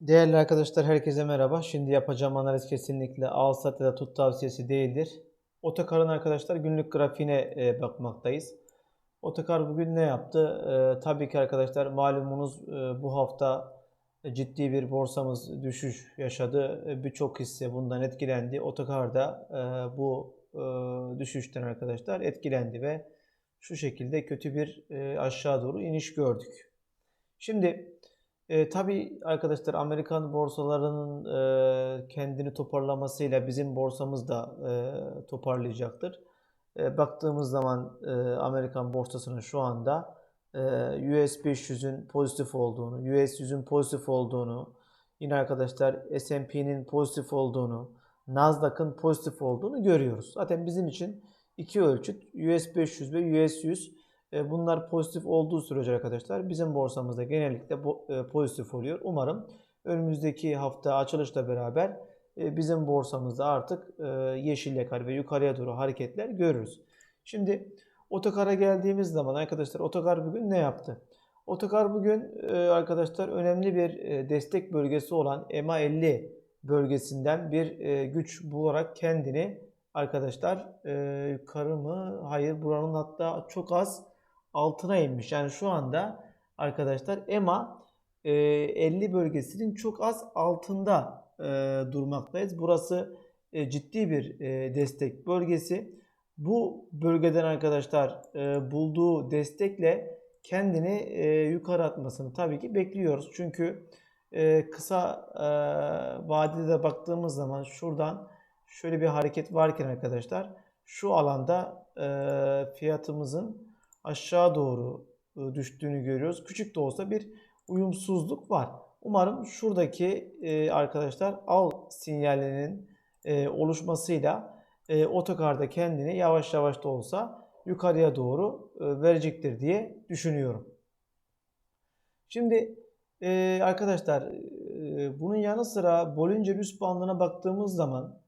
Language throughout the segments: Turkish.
Değerli arkadaşlar herkese merhaba. Şimdi yapacağım analiz kesinlikle al sat ya da tut tavsiyesi değildir. Otokar'ın arkadaşlar günlük grafiğine e, bakmaktayız. Otokar bugün ne yaptı? E, tabii ki arkadaşlar malumunuz e, bu hafta ciddi bir borsamız düşüş yaşadı. E, Birçok hisse bundan etkilendi. Otokar da e, bu e, düşüşten arkadaşlar etkilendi ve şu şekilde kötü bir e, aşağı doğru iniş gördük. Şimdi e, tabii arkadaşlar Amerikan borsalarının e, kendini toparlamasıyla bizim borsamız da e, toparlayacaktır. E, baktığımız zaman e, Amerikan borsasının şu anda e, US 500'ün pozitif olduğunu, US 100'ün pozitif olduğunu, yine arkadaşlar S&P'nin pozitif olduğunu, Nasdaq'ın pozitif olduğunu görüyoruz. Zaten bizim için iki ölçüt US 500 ve US 100 e, Bunlar pozitif olduğu sürece arkadaşlar bizim borsamızda genellikle e, pozitif oluyor. Umarım önümüzdeki hafta açılışla beraber e, bizim borsamızda artık yeşil yakar ve yukarıya doğru hareketler görürüz. Şimdi otokara geldiğimiz zaman arkadaşlar otokar bugün ne yaptı? Otokar bugün arkadaşlar önemli bir destek bölgesi olan EMA 50 bölgesinden bir güç bularak kendini arkadaşlar yukarı mı? Hayır buranın hatta çok az altına inmiş. Yani şu anda arkadaşlar EMA 50 e, bölgesinin çok az altında e, durmaktayız. Burası e, ciddi bir destek bölgesi. Bu bölgeden arkadaşlar bulduğu destekle kendini yukarı atmasını tabii ki bekliyoruz. Çünkü kısa vadede de baktığımız zaman şuradan şöyle bir hareket varken arkadaşlar şu alanda fiyatımızın aşağı doğru e, düştüğünü görüyoruz. Küçük de olsa bir uyumsuzluk var. Umarım şuradaki e, arkadaşlar al sinyalinin e, oluşmasıyla otokarda kendini yavaş yavaş da olsa yukarıya doğru verecektir diye düşünüyorum. Şimdi arkadaşlar bunun yanı sıra Bollinger üst bandına baktığımız zaman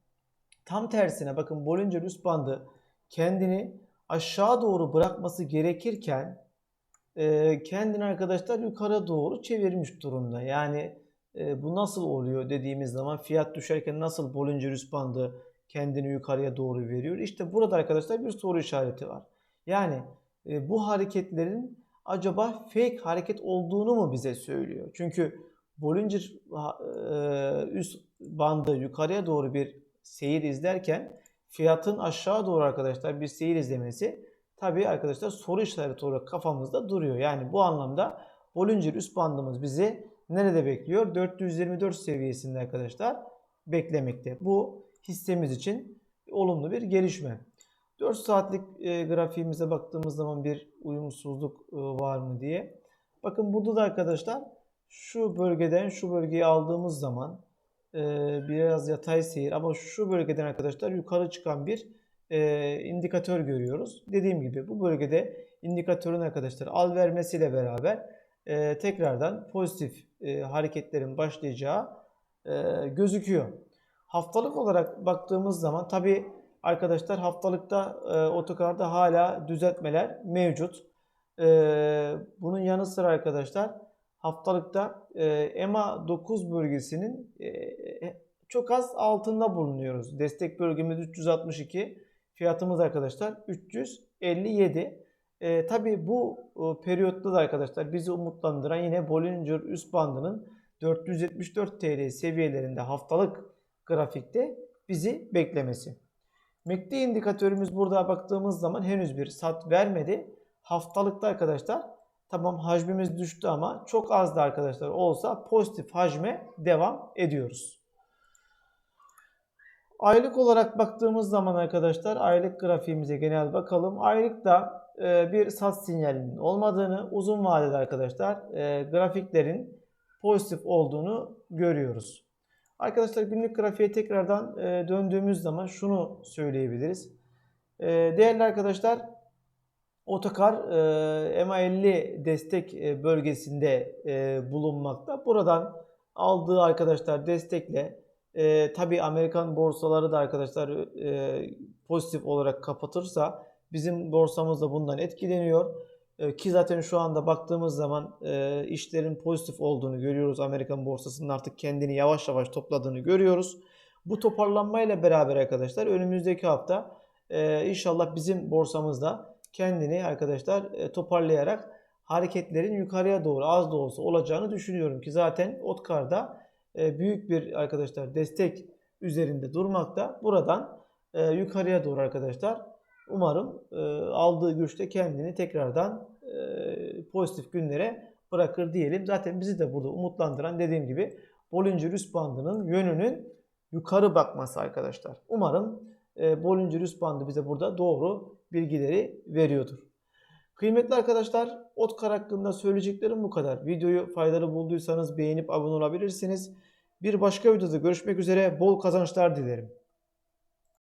tam tersine bakın Bollinger üst bandı kendini aşağı doğru bırakması gerekirken e, kendini arkadaşlar yukarı doğru çevirmiş durumda. Yani e, bu nasıl oluyor dediğimiz zaman fiyat düşerken nasıl Bollinger üst bandı kendini yukarıya doğru veriyor? İşte burada arkadaşlar bir soru işareti var. Yani e, bu hareketlerin acaba fake hareket olduğunu mu bize söylüyor? Çünkü Bollinger e, üst bandı yukarıya doğru bir seyir izlerken fiyatın aşağı doğru arkadaşlar bir seyir izlemesi tabii arkadaşlar soru işareti olarak kafamızda duruyor. Yani bu anlamda Bollinger üst bandımız bizi nerede bekliyor? 424 seviyesinde arkadaşlar beklemekte. Bu hissemiz için olumlu bir gelişme. 4 saatlik e, grafiğimize baktığımız zaman bir uyumsuzluk e, var mı diye. Bakın burada da arkadaşlar şu bölgeden şu bölgeyi aldığımız zaman e, biraz yatay seyir ama şu bölgeden arkadaşlar yukarı çıkan bir e, indikatör görüyoruz. Dediğim gibi bu bölgede indikatörün arkadaşlar al vermesiyle beraber e, tekrardan pozitif e, hareketlerin başlayacağı e, gözüküyor. Haftalık olarak baktığımız zaman tabi arkadaşlar haftalıkta e, otokarda hala düzeltmeler mevcut. E, bunun yanı sıra arkadaşlar haftalıkta e, EMA 9 bölgesinin e, e, çok az altında bulunuyoruz. Destek bölgemiz 362. Fiyatımız arkadaşlar 357. E, Tabi bu e, periyotta da arkadaşlar bizi umutlandıran yine Bollinger üst bandının 474 TL seviyelerinde haftalık grafikte bizi beklemesi. MACD indikatörümüz burada baktığımız zaman henüz bir sat vermedi. Haftalıkta arkadaşlar Tamam hacmimiz düştü ama çok az da arkadaşlar olsa pozitif hacme devam ediyoruz. Aylık olarak baktığımız zaman arkadaşlar aylık grafiğimize genel bakalım. Aylıkta e, bir sat sinyalinin olmadığını uzun vadede arkadaşlar e, grafiklerin pozitif olduğunu görüyoruz. Arkadaşlar günlük grafiğe tekrardan e, döndüğümüz zaman şunu söyleyebiliriz. Değerli arkadaşlar Otokar e, MA50 destek e, bölgesinde e, bulunmakta. Buradan aldığı arkadaşlar destekle e, tabi Amerikan borsaları da arkadaşlar e, pozitif olarak kapatırsa bizim borsamız da bundan etkileniyor. E, ki zaten şu anda baktığımız zaman e, işlerin pozitif olduğunu görüyoruz. Amerikan borsasının artık kendini yavaş yavaş topladığını görüyoruz. Bu toparlanmayla beraber arkadaşlar önümüzdeki hafta e, inşallah bizim borsamızda kendini arkadaşlar e, toparlayarak hareketlerin yukarıya doğru az da olsa olacağını düşünüyorum ki zaten Otkar'da e, büyük bir arkadaşlar destek üzerinde durmakta. Buradan e, yukarıya doğru arkadaşlar umarım aldığı güçte kendini tekrardan pozitif günlere bırakır diyelim. Zaten bizi de burada umutlandıran dediğim gibi Bollinger Üst bandının yönünün yukarı bakması arkadaşlar. Umarım Bollinger Üst bandı bize burada doğru bilgileri veriyordur. Kıymetli arkadaşlar, Otkar hakkında söyleyeceklerim bu kadar. Videoyu faydalı bulduysanız beğenip abone olabilirsiniz. Bir başka videoda görüşmek üzere. Bol kazançlar dilerim.